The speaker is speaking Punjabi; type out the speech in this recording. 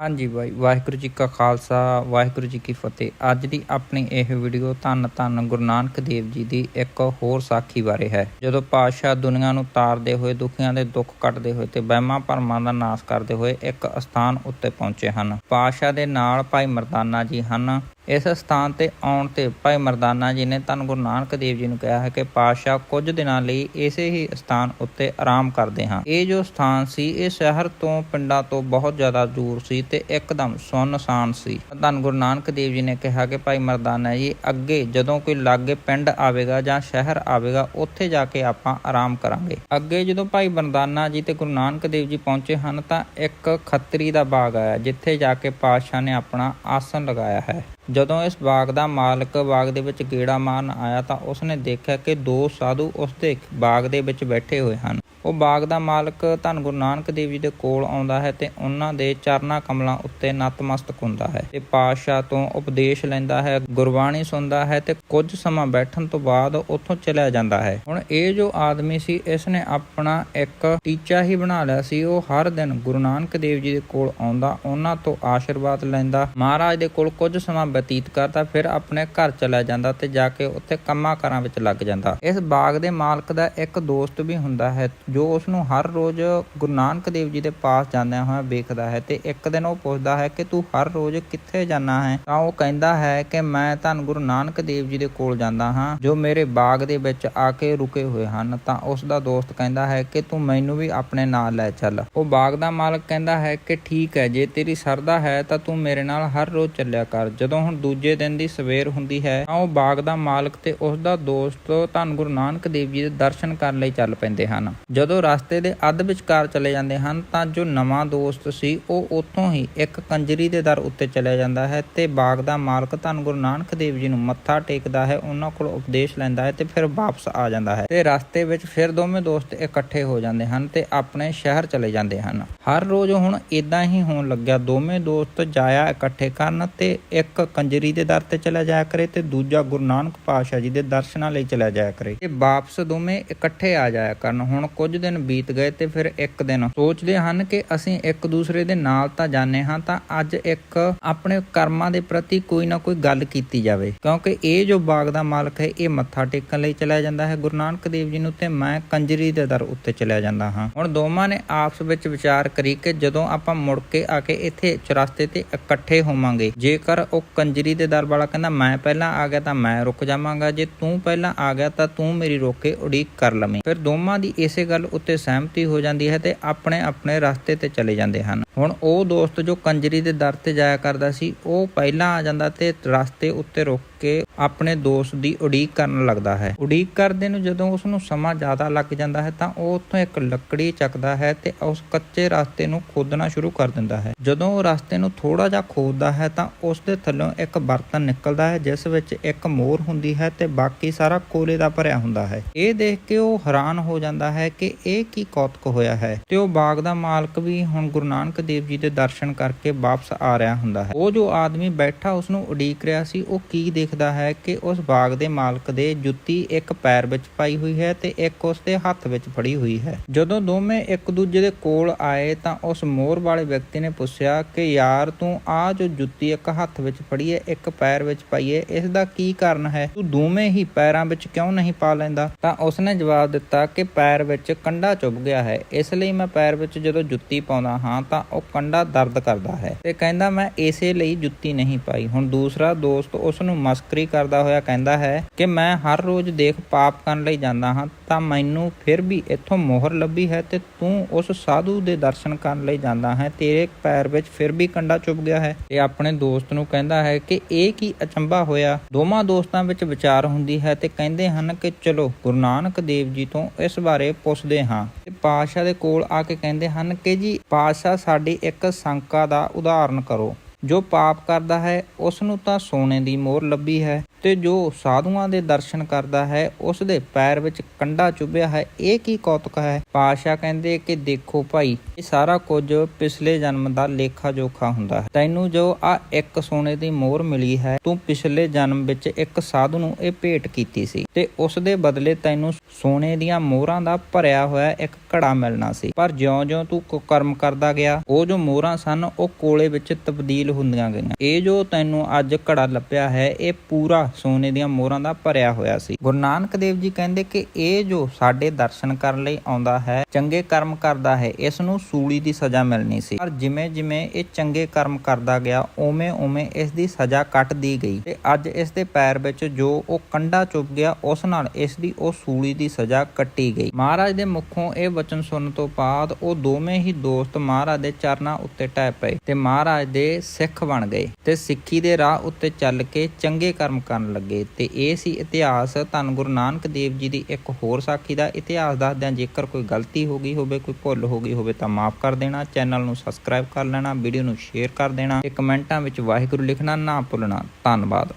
ਹਾਂਜੀ ਬਾਈ, ਵਾਹਿਗੁਰੂ ਜੀ ਕਾ ਖਾਲਸਾ, ਵਾਹਿਗੁਰੂ ਜੀ ਕੀ ਫਤਿਹ। ਅੱਜ ਦੀ ਆਪਣੀ ਇਹ ਵੀਡੀਓ ਧੰਨ ਧੰਨ ਗੁਰੂ ਨਾਨਕ ਦੇਵ ਜੀ ਦੀ ਇੱਕ ਹੋਰ ਸਾਖੀ ਬਾਰੇ ਹੈ। ਜਦੋਂ ਪਾਤਸ਼ਾਹ ਦੁਨੀਆ ਨੂੰ ਤਾਰਦੇ ਹੋਏ, ਦੁਖੀਆਂ ਦੇ ਦੁੱਖ ਕੱਟਦੇ ਹੋਏ ਤੇ ਵਹਿਮਾਂ ਭਰਮਾਂ ਦਾ ਨਾਸ਼ ਕਰਦੇ ਹੋਏ ਇੱਕ ਅਸਥਾਨ ਉੱਤੇ ਪਹੁੰਚੇ ਹਨ। ਪਾਤਸ਼ਾਹ ਦੇ ਨਾਲ ਭਾਈ ਮਰਦਾਨਾ ਜੀ ਹਨ। ਇਸ ਸਥਾਨ ਤੇ ਆਉਣ ਤੇ ਭਾਈ ਮਰਦਾਨਾ ਜੀ ਨੇ ਧੰਨ ਗੁਰੂ ਨਾਨਕ ਦੇਵ ਜੀ ਨੂੰ ਕਿਹਾ ਹੈ ਕਿ ਪਾਤਸ਼ਾਹ ਕੁਝ ਦਿਨਾਂ ਲਈ ਇਸੇ ਹੀ ਸਥਾਨ ਉੱਤੇ ਆਰਾਮ ਕਰਦੇ ਹਾਂ। ਇਹ ਜੋ ਸਥਾਨ ਸੀ, ਇਹ ਸ਼ਹਿਰ ਤੋਂ ਪਿੰਡਾਂ ਤੋਂ ਬਹੁਤ ਜ਼ਿਆਦਾ ਦੂਰ ਸੀ ਤੇ ਇੱਕਦਮ ਸੁੰਨਸਾਨ ਸੀ। ਧੰਨ ਗੁਰੂ ਨਾਨਕ ਦੇਵ ਜੀ ਨੇ ਕਿਹਾ ਕਿ ਭਾਈ ਮਰਦਾਨਾ ਜੀ, ਅੱਗੇ ਜਦੋਂ ਕੋਈ ਲਾਗੇ ਪਿੰਡ ਆਵੇਗਾ ਜਾਂ ਸ਼ਹਿਰ ਆਵੇਗਾ, ਉੱਥੇ ਜਾ ਕੇ ਆਪਾਂ ਆਰਾਮ ਕਰਾਂਗੇ। ਅੱਗੇ ਜਦੋਂ ਭਾਈ ਮਰਦਾਨਾ ਜੀ ਤੇ ਗੁਰੂ ਨਾਨਕ ਦੇਵ ਜੀ ਪਹੁੰਚੇ ਹਨ ਤਾਂ ਇੱਕ ਖੱਤਰੀ ਦਾ ਬਾਗ ਆਇਆ, ਜਿੱਥੇ ਜਾ ਕੇ ਪਾਤਸ਼ਾਹ ਨੇ ਆਪਣਾ ਆਸਣ ਲਗਾਇਆ ਹੈ। ਜਦੋਂ ਇਸ ਬਾਗ ਦਾ ਮਾਲਕ ਬਾਗ ਦੇ ਵਿੱਚ ਗੇੜਾ ਮਾਰਨ ਆਇਆ ਤਾਂ ਉਸਨੇ ਦੇਖਿਆ ਕਿ ਦੋ ਸਾਧੂ ਉਸਦੇ ਬਾਗ ਦੇ ਵਿੱਚ ਬੈਠੇ ਹੋਏ ਹਨ। ਉਹ ਬਾਗ ਦਾ ਮਾਲਕ ਧੰਨ ਗੁਰੂ ਨਾਨਕ ਦੇਵ ਜੀ ਦੇ ਕੋਲ ਆਉਂਦਾ ਹੈ ਤੇ ਉਹਨਾਂ ਦੇ ਚਰਨਾ ਕਮਲਾਂ ਉੱਤੇ ਨਤਮਸਤਕ ਹੁੰਦਾ ਹੈ। ਤੇ ਪਾਤਸ਼ਾਹ ਤੋਂ ਉਪਦੇਸ਼ ਲੈਂਦਾ ਹੈ, ਗੁਰਬਾਣੀ ਸੁਣਦਾ ਹੈ ਤੇ ਕੁਝ ਸਮਾਂ ਬੈਠਣ ਤੋਂ ਬਾਅਦ ਉੱਥੋਂ ਚਲਿਆ ਜਾਂਦਾ ਹੈ। ਹੁਣ ਇਹ ਜੋ ਆਦਮੀ ਸੀ, ਇਸ ਨੇ ਆਪਣਾ ਇੱਕ ਟੀਚਾ ਹੀ ਬਣਾ ਲਿਆ ਸੀ। ਉਹ ਹਰ ਦਿਨ ਗੁਰੂ ਨਾਨਕ ਦੇਵ ਜੀ ਦੇ ਕੋਲ ਆਉਂਦਾ, ਉਹਨਾਂ ਤੋਂ ਆਸ਼ੀਰਵਾਦ ਲੈਂਦਾ। ਮਹਾਰਾਜ ਦੇ ਕੋਲ ਕੁਝ ਸਮਾਂ ਬਤੀਤ ਕਰਦਾ, ਫਿਰ ਆਪਣੇ ਘਰ ਚਲਾ ਜਾਂਦਾ ਤੇ ਜਾ ਕੇ ਉੱਥੇ ਕੰਮਾਂ ਕਾਰਾਂ ਵਿੱਚ ਲੱਗ ਜਾਂਦਾ। ਇਸ ਬਾਗ ਦੇ ਮਾਲਕ ਦਾ ਇੱਕ ਦੋਸਤ ਵੀ ਹੁੰਦਾ ਹੈ ਜੋ ਉਸ ਨੂੰ ਹਰ ਰੋਜ਼ ਗੁਰੂ ਨਾਨਕ ਦੇਵ ਜੀ ਦੇ ਪਾਸ ਜਾਂਦਿਆਂ ਹੋਇਆ ਵੇਖਦਾ ਹੈ ਤੇ ਇੱਕ ਦਿਨ ਉਹ ਪੁੱਛਦਾ ਹੈ ਕਿ ਤੂੰ ਹਰ ਰੋਜ਼ ਕਿੱਥੇ ਜਾਂਦਾ ਹੈ? ਤਾਂ ਉਹ ਕਹਿੰਦਾ ਹੈ ਕਿ ਮੈਂ ਧੰਨ ਗੁਰੂ ਨਾਨਕ ਦੇਵ ਜੀ ਦੇ ਕੋਲ ਜਾਂਦਾ ਹਾਂ, ਜੋ ਮੇਰੇ ਬਾਗ ਦੇ ਵਿੱਚ ਆ ਕੇ ਰੁਕੇ ਹੋਏ ਹਨ। ਤਾਂ ਉਸ ਦਾ ਦੋਸਤ ਕਹਿੰਦਾ ਹੈ ਕਿ ਤੂੰ ਮੈਨੂੰ ਵੀ ਆਪਣੇ ਨਾਲ ਲੈ ਚੱਲ। ਉਹ ਬਾਗ ਦਾ ਮਾਲਕ ਕਹਿੰਦਾ ਹੈ ਕਿ ਠੀਕ ਹੈ, ਜੇ ਤੇਰੀ ਸਰਦਾ ਹੈ ਤਾਂ ਤੂੰ ਮੇਰੇ ਨਾਲ ਹਰ ਰੋਜ਼ ਚੱਲਿਆ ਕਰ। ਜਦੋਂ ਹੁਣ ਦੂਜੇ ਦਿਨ ਦੀ ਸਵੇਰ ਹੁੰਦੀ ਹੈ, ਤਾਂ ਉਹ ਬਾਗ ਦਾ ਮਾਲਕ ਤੇ ਉਸ ਦਾ ਦੋਸਤ ਧੰਨ ਗੁਰੂ ਨਾਨਕ ਦੇਵ ਜੀ ਦੇ ਦਰਸ਼ਨ ਕਰਨ ਲਈ ਚੱਲ ਪੈਂਦੇ ਹਨ। ਜਦੋਂ ਰਸਤੇ ਦੇ ਅੱਧ ਵਿਚਕਾਰ ਚਲੇ ਜਾਂਦੇ ਹਨ ਤਾਂ ਜੋ ਨਵਾਂ ਦੋਸਤ ਸੀ, ਉਹ ਉੱਥੋਂ ਹੀ ਇੱਕ ਕੰਜਰੀ ਦੇ ਦਰ ਉੱਤੇ ਚਲਿਆ ਜਾਂਦਾ ਹੈ ਤੇ ਬਾਗ ਦਾ ਮਾਲਕ ਧੰਨ ਗੁਰੂ ਨਾਨਕ ਦੇਵ ਜੀ ਨੂੰ ਮੱਥਾ ਟੇਕਦਾ ਹੈ, ਉਹਨਾਂ ਕੋਲ ਉਪਦੇਸ਼ ਲੈਂਦਾ ਹੈ ਤੇ ਫਿਰ ਵਾਪਸ ਆ ਜਾਂਦਾ ਹੈ ਤੇ ਰਸਤੇ ਵਿੱਚ ਫਿਰ ਦੋਵੇਂ ਦੋਸਤ ਇਕੱਠੇ ਹੋ ਜਾਂਦੇ ਹਨ ਤੇ ਆਪਣੇ ਸ਼ਹਿਰ ਚਲੇ ਜਾਂਦੇ ਹਨ। ਹਰ ਰੋਜ਼ ਹੁਣ ਇਦਾਂ ਹੀ ਹੋਣ ਲੱਗਿਆ, ਦੋਵੇਂ ਦੋਸਤ ਜਾਇਆ ਇਕੱਠੇ ਕਰਨ ਤੇ ਇੱਕ ਕੰਜਰੀ ਦੇ ਦਰ ਤੇ ਚਲਾ ਜਾਇਆ ਕਰੇ ਤੇ ਦੂਜਾ ਗੁਰੂ ਨਾਨਕ ਪਾਤਸ਼ਾਹ ਜੀ ਦੇ ਦਰਸ਼ਨਾਂ ਲਈ ਚਲਾ ਜਾਇਆ ਕਰੇ ਤੇ ਵਾਪਸ ਦੋਵੇਂ ਇਕੱਠੇ ਆ ਜਾਇਆ ਕਰਨ। ਹੁਣ ਕੁਝ ਦਿਨ ਬੀਤ ਗਏ ਤੇ ਫਿਰ ਇੱਕ ਦਿਨ। ਸੋਚਦੇ ਹਨ ਕਿ ਅਸੀਂ ਇੱਕ ਦੂਸਰੇ ਦੇ ਨਾਲ ਤਾਂ ਜਾਣੇ ਹਾਂ ਤਾਂ ਅੱਜ ਇੱਕ ਆਪਣੇ ਕਰਮਾਂ ਦੇ ਪ੍ਰਤੀ ਕੋਈ ਨਾ ਕੋਈ ਗੱਲ ਕੀਤੀ ਜਾਵੇ। ਕਿਉਂਕਿ ਇਹ ਜੋ ਬਾਗ ਦਾ ਮਾਲਕ ਹੈ, ਇਹ ਮੱਥਾ ਟੇਕਣ ਲਈ ਚਲਾ ਜਾਂਦਾ ਹੈ। ਗੁਰੂ ਨਾਨਕ ਦੇਵ ਜੀ ਨੂੰ ਤੇ ਮੈਂ ਕੰਜਰੀ ਦੇ ਦਰ ਉੱਤੇ ਚਲਿਆ ਜਾਂਦਾ ਹਾਂ। ਹੁਣ ਦੋਵਾਂ ਨੇ ਆਪਸ ਵਿੱਚ ਵਿਚਾਰ ਕਰੀ ਕਿ ਜਦੋਂ ਆਪਾਂ ਮੁੜ ਕੇ ਆ ਕੇ ਇੱਥੇ ਚੁਰਸਤੇ ਤੇ ਇਕੱਠੇ ਹੋਵਾਂਗੇ, ਜੇਕਰ ਉਹ ਕੰਜਰੀ ਦੇ ਦਰ ਵਾਲਾ ਕਹਿੰਦਾ, ਮੈਂ ਪਹਿਲਾਂ ਆ ਗਿਆ ਤਾਂ ਮੈਂ ਰੁਕ ਜਾਵਾਂਗਾ। ਜੇ ਤੂੰ ਪਹਿਲਾਂ ਆ ਗਿਆ ਤਾਂ ਤੂੰ ਮੇਰੀ ਰੋਕ ਕੇ ਉਡੀਕ ਕਰ ਲਵੇਂ। ਫਿਰ ਦੋਵਾਂ ਦੀ ਇਸੇ ਗੱਲ ਉੱਤੇ ਸਹਿਮਤੀ ਹੋ ਜਾਂਦੀ ਹੈ ਤੇ ਆਪਣੇ ਆਪਣੇ ਰਸਤੇ ਤੇ ਚਲੇ ਜਾਂਦੇ ਹਨ। ਹੁਣ ਉਹ ਦੋਸਤ ਜੋ ਕੰਜਰੀ ਦੇ ਦਰ ਤੇ ਜਾਇਆ ਕਰਦਾ ਸੀ, ਉਹ ਪਹਿਲਾਂ ਆ ਜਾਂਦਾ ਤੇ ਰਸਤੇ ਉੱਤੇ ਰੁਕ ਕੇ ਆਪਣੇ ਦੋਸਤ ਦੀ ਉਡੀਕ ਕਰਨ ਲੱਗਦਾ ਹੈ। ਉਡੀਕ ਕਰਦੇ ਨੂੰ ਜਦੋਂ ਉਸ ਨੂੰ ਸਮਾਂ ਜ਼ਿਆਦਾ ਲੱਗ ਜਾਂਦਾ ਹੈ ਤਾਂ ਉਹ ਉੱਥੋਂ ਇੱਕ ਲੱਕੜੀ ਚੱਕਦਾ ਹੈ ਤੇ ਉਸ ਕੱਚੇ ਰਸਤੇ ਨੂੰ ਖੋਦਣਾ ਸ਼ੁਰੂ ਕਰ ਦਿੰਦਾ ਹੈ। ਜਦੋਂ ਉਹ ਰਸਤੇ ਨੂੰ ਥੋੜਾ ਜਿਹਾ ਖੋਦਦਾ ਹੈ ਤਾਂ ਉਸ ਦੇ ਥੱਲੋਂ ਇੱਕ ਬਰਤਨ ਨਿਕਲਦਾ ਹੈ, ਜਿਸ ਵਿੱਚ ਇੱਕ ਮੋਹਰ ਹੁੰਦੀ ਹੈ ਤੇ ਬਾਕੀ ਸਾਰਾ ਕੋਲੇ ਦਾ ਭਰਿਆ ਹੁੰਦਾ ਹੈ। ਇਹ ਦੇਖ ਕੇ ਉਹ ਹੈਰਾਨ ਹੋ ਜਾਂਦਾ ਹੈ ਕਿ ਇਹ ਕੀ ਕੌਤਕ ਹੋਇਆ ਹੈ ਤੇ ਉਹ ਬਾਗ ਦਾ ਮਾਲਕ ਵੀ ਹੁਣ ਗੁਰੂ ਨਾਨਕ ਦੇਵ ਜੀ ਦੇ ਦਰਸ਼ਨ ਕਰਕੇ ਵਾਪਸ ਆ ਰਿਹਾ ਹੁੰਦਾ ਹੈ। ਉਹ ਜੋ ਆਦਮੀ ਬੈਠਾ ਉਸ ਨੂੰ ਉਡੀਕ ਰਿਹਾ ਸੀ, ਉਹ ਕੀ ਦੇਖ ਦੇਖਦਾ ਹੈ ਕਿ ਉਸ ਬਾਗ ਦੇ ਮਾਲਕ ਦੇ ਜੁੱਤੀ ਇੱਕ ਪੈਰ ਵਿੱਚ ਪਾਈ ਹੋਈ ਹੈ ਤੇ ਇੱਕ ਉਸ ਦੇ ਹੱਥ ਵਿੱਚ ਫੜੀ ਹੋਈ ਹੈ। ਜਦੋਂ ਦੋਵੇਂ ਇੱਕ ਦੂਜੇ ਦੇ ਕੋਲ ਆਏ ਤਾਂ ਉਸ ਮੋਰ ਵਾਲੇ ਵਿਅਕਤੀ ਨੇ ਪੁੱਛਿਆ ਕਿ, ਯਾਰ, ਤੂੰ ਆ ਜੋ ਜੁੱਤੀ ਇੱਕ ਹੱਥ ਵਿੱਚ ਫੜੀ ਹੈ, ਇੱਕ ਪੈਰ ਵਿੱਚ ਪਾਈ ਹੈ, ਇਸ ਦਾ ਕੀ ਕਾਰਨ ਹੈ? ਤੂੰ ਦੋਵੇਂ ਹੀ ਪੈਰਾਂ ਵਿੱਚ ਕਿਉਂ ਨਹੀਂ ਪਾ ਲੈਂਦਾ? ਤਾਂ ਉਸਨੇ ਜਵਾਬ ਦਿੱਤਾ ਕਿ ਪੈਰ ਵਿੱਚ ਕੰਡਾ ਚੁੱਭ ਗਿਆ ਹੈ। ਇਸ ਲਈ ਮੈਂ ਪੈਰ ਵਿੱਚ ਜਦੋਂ ਜੁੱਤੀ ਪਾਉਂਦਾ ਹਾਂ ਤਾਂ ਉਹ ਕੰਡਾ ਦਰਦ ਕਰਦਾ ਹੈ। ਤੇ ਕਹਿੰਦਾ, ਮੈਂ ਇਸੇ ਲਈ ਜੁੱਤੀ ਨਹੀਂ ਪਾਈ। ਹੁਣ ਦੂਸਰਾ ਦੋਸਤ ਉਸ ਨੂੰ ਮਸਕਰੀ ਕਰਦਾ ਹੋਇਆ ਕਹਿੰਦਾ ਹੈ ਕਿ ਮੈਂ ਹਰ ਰੋਜ਼ ਦੇਖ ਪਾਪ ਕਰਨ ਲਈ ਜਾਂਦਾ ਹਾਂ, ਤਾਂ ਮੈਨੂੰ ਫਿਰ ਵੀ ਇੱਥੋਂ ਮੋਹਰ ਲੱਭੀ ਹੈ ਤੇ ਤੂੰ ਉਸ ਸਾਧੂ ਦੇ ਦਰਸ਼ਨ ਕਰਨ ਲਈ ਜਾਂਦਾ ਹੈ। ਤੇਰੇ ਪੈਰ ਵਿੱਚ ਫਿਰ ਵੀ ਕੰਡਾ ਚੁੱਭ ਗਿਆ ਹੈ। ਤੇ ਆਪਣੇ ਦੋਸਤ ਨੂੰ ਕਹਿੰਦਾ ਹੈ ਕਿ ਇਹ ਕੀ ਅਚੰਭਾ ਹੋਇਆ? ਦੋਵਾਂ ਦੋਸਤਾਂ ਵਿੱਚ ਵਿਚਾਰ ਹੁੰਦੀ ਹੈ ਤੇ ਕਹਿੰਦੇ ਹਨ ਕਿ ਚਲੋ, ਗੁਰੂ ਨਾਨਕ ਦੇਵ ਜੀ ਤੋਂ ਇਸ ਬਾਰੇ ਪੁੱਛਦੇ ਹਾਂ। ਤੇ ਪਾਤਸ਼ਾਹ ਦੇ ਕੋਲ ਆ ਕੇ ਕਹਿੰਦੇ ਹਨ ਕਿ ਜੀ, ਪਾਤਸ਼ਾਹ ਸਾਡੀ ਇੱਕ ਸ਼ੰਕਾ ਦਾ ਉਦਾਹਰਨ ਕਰੋ। ਜੋ ਪਾਪ ਕਰਦਾ ਹੈ ਉਸ ਨੂੰ ਤਾਂ ਸੋਨੇ ਦੀ ਮੋਹਰ ਲੱਭੀ ਹੈ। ਤੇ ਜੋ ਸਾਧੂਆਂ ਦੇ ਦਰਸ਼ਨ ਕਰਦਾ ਹੈ, ਉਸ ਦੇ ਪੈਰ ਵਿੱਚ ਕੰਡਾ ਚੁੱਭਿਆ ਹੈ। ਇਹ ਕੀ ਕੌਤਕ ਹੈ? ਪਾਸ਼ਾ ਕਹਿੰਦੇ ਕਿ ਦੇਖੋ ਭਾਈ, ਇਹ ਸਾਰਾ ਕੁਝ ਪਿਛਲੇ ਜਨਮ ਦਾ ਲੇਖਾ ਜੋਖਾ ਹੁੰਦਾ ਹੈ। ਤੈਨੂੰ ਜੋ ਆ ਇੱਕ ਸੋਨੇ ਦੀ ਮੋਹਰ ਮਿਲੀ ਹੈ, ਤੂੰ ਪਿਛਲੇ ਜਨਮ ਵਿੱਚ ਇੱਕ ਸਾਧੂ ਨੂੰ ਇਹ ਭੇਟ ਕੀਤੀ ਸੀ ਤੇ ਉਸ ਦੇ ਬਦਲੇ ਤੈਨੂੰ ਸੋਨੇ ਦੀਆਂ ਮੋਹਰਾਂ ਦਾ ਭਰਿਆ ਹੋਇਆ ਇੱਕ ਘੜਾ ਮਿਲਣਾ ਸੀ। ਪਰ ਜਿਉਂ-ਜਿਉਂ ਤੂੰ ਕਰਮ ਕਰਦਾ ਗਿਆ, ਉਹ ਜੋ ਮੋਹਰਾਂ ਸਨ, ਉਹ ਕੋਲੇ ਵਿੱਚ ਤਬਦੀਲ ਹੁੰਦੀਆਂ ਗਈਆਂ। ਇਹ ਜੋ ਤੈਨੂੰ ਅੱਜ ਘੜਾ ਲੱਭਿਆ ਹੈ, ਇਹ ਪੂਰਾ ਸੋਨੇ ਦੀਆਂ ਮੋਹਰਾਂ ਦਾ ਭਰਿਆ ਹੋਇਆ ਸੀ। ਗੁਰੂ ਨਾਨਕ ਦੇਵ ਜੀ ਕਹਿੰਦੇ ਕਿ ਇਹ ਜੋ ਸਾਡੇ ਦਰਸ਼ਨ ਕਰਨ ਲਈ ਆਉਂਦਾ ਹੈ, ਚੰਗੇ ਕਰਮ ਕਰਦਾ ਹੈ, ਇਸ ਨੂੰ ਸੂਲੀ ਦੀ ਸਜ਼ਾ ਮਿਲਣੀ ਸੀ। ਪਰ ਜਿਵੇਂ ਜਿਵੇਂ ਇਹ ਚੰਗੇ ਕਰਮ ਕਰਦਾ ਗਿਆ ਓਵੇਂ ਓਵੇਂ ਇਸ ਦੀ ਸਜ਼ਾ ਕੱਟਦੀ ਗਈ ਤੇ ਅੱਜ ਇਸ ਦੇ ਪੈਰ ਵਿੱਚ ਜੋ ਉਹ ਕੰਡਾ ਚੁੱਪ ਗਿਆ, ਉਸ ਨਾਲ ਇਸ ਦੀ ਉਹ ਸੂਲੀ ਦੀ ਸਜ਼ਾ ਕੱਟੀ ਗਈ। ਮਹਾਰਾਜ ਦੇ ਮੁਖੋਂ ਇਹ ਵਚਨ ਸੁਣਨ ਤੋਂ ਬਾਅਦ ਉਹ ਦੋਵੇਂ ਹੀ ਦੋਸਤ ਮਹਾਰਾਜ ਦੇ ਚਰਨਾਂ ਉੱਤੇ ਟਹਿ ਪਏ ਤੇ ਮਹਾਰਾਜ ਦੇ ਸਿੱਖ ਬਣ ਗਏ ਤੇ ਸਿੱਖੀ ਦੇ ਰਾਹ ਉੱਤੇ ਚੱਲ ਕੇ ਚੰਗੇ ਕਰਮ ਕਰਨ ਕਰਨ ਲੱਗੇ। ਤੇ ਇਹ ਸੀ ਇਤਿਹਾਸ। ਧੰਨ ਗੁਰੂ ਨਾਨਕ ਦੇਵ ਜੀ ਦੀ ਇੱਕ ਹੋਰ ਸਾਖੀ ਦਾ ਇਤਿਹਾਸ ਦੱਸਦਿਆਂ ਜੇਕਰ ਕੋਈ ਗਲਤੀ ਹੋ ਗਈ ਹੋਵੇ, ਕੋਈ ਭੁੱਲ ਹੋ ਗਈ ਹੋਵੇ ਤਾਂ ਮਾਫ ਕਰ ਦੇਣਾ। ਚੈਨਲ ਨੂੰ ਸਬਸਕ੍ਰਾਈਬ ਕਰ ਲੈਣਾ, ਵੀਡੀਓ ਨੂੰ ਸ਼ੇਅਰ ਕਰ ਦੇਣਾ ਤੇ ਕਮੈਂਟਾਂ ਵਿੱਚ ਵਾਹਿਗੁਰੂ ਲਿਖਣਾ ਨਾ ਭੁੱਲਣਾ। ਧੰਨਵਾਦ।